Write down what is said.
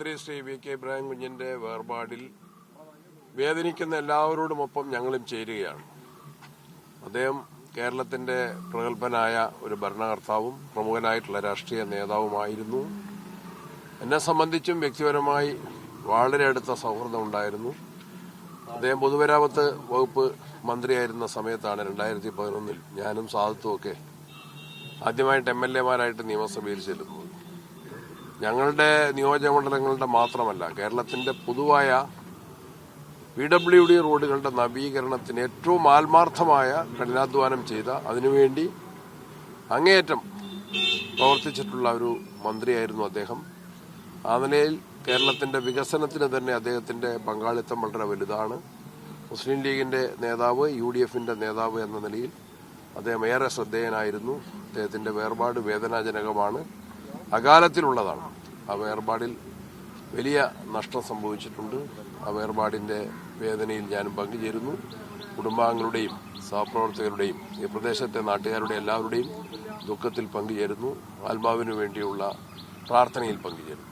മന്ത്രി Shri V K Ibrahim കുഞ്ഞിന്റെ വേർപാടിൽ വേദനിക്കുന്ന എല്ലാവരോടുമൊപ്പം ഞങ്ങളും ചേരുകയാണ്. അദ്ദേഹം കേരളത്തിന്റെ പ്രഗത്ഭനായ ഒരു ഭരണകർത്താവും പ്രമുഖനായിട്ടുള്ള രാഷ്ട്രീയ നേതാവുമായിരുന്നു. എന്നെ സംബന്ധിച്ചും വ്യക്തിപരമായി വളരെ അടുത്ത സൗഹൃദം ഉണ്ടായിരുന്നു. അദ്ദേഹം പൊതുമരാമത്ത് വകുപ്പ് മന്ത്രിയായിരുന്ന സമയത്താണ് രണ്ടായിരത്തി പതിനൊന്നിൽ ഞാനും സാധുത്തുമൊക്കെ ആദ്യമായിട്ട് എം എൽ എമാരായിട്ട് നിയമസഭയിൽ ചെല്ലുന്നത്. ഞങ്ങളുടെ നിയോജകമണ്ഡലങ്ങളുടെ മാത്രമല്ല കേരളത്തിന്റെ പൊതുവായ പി ഡബ്ല്യു ഡി റോഡുകളുടെ നവീകരണത്തിന് ഏറ്റവും ആത്മാർത്ഥമായ കഠിനാധ്വാനം ചെയ്ത അതിനുവേണ്ടി അങ്ങേയറ്റം പ്രവർത്തിച്ചിട്ടുള്ള ഒരു മന്ത്രിയായിരുന്നു അദ്ദേഹം. ആ നിലയിൽ കേരളത്തിന്റെ വികസനത്തിന് തന്നെ അദ്ദേഹത്തിന്റെ പങ്കാളിത്തം വളരെ വലുതാണ്. മുസ്ലിം ലീഗിന്റെ നേതാവ് യു ഡി എഫിന്റെ നേതാവ് എന്ന നിലയിൽ അദ്ദേഹം ഏറെ ശ്രദ്ധേയനായിരുന്നു. അദ്ദേഹത്തിന്റെ വേർപാട് വേദനാജനകമാണ്. അകാലത്തിലുള്ളതാണ്. ആ വേർപാടിൽ വലിയ നഷ്ടം സംഭവിച്ചിട്ടുണ്ട്. ആ വേർപാടിന്റെ വേദനയിൽ ഞാനും പങ്കുചേരുന്നു. കുടുംബാംഗങ്ങളുടെയും സഹപ്രവർത്തകരുടെയും ഈ പ്രദേശത്തെ നാട്ടുകാരുടെ എല്ലാവരുടെയും ദുഃഖത്തിൽ പങ്കുചേരുന്നു. ആത്മാവിനു വേണ്ടിയുള്ള പ്രാർത്ഥനയിൽ പങ്കുചേരുന്നു.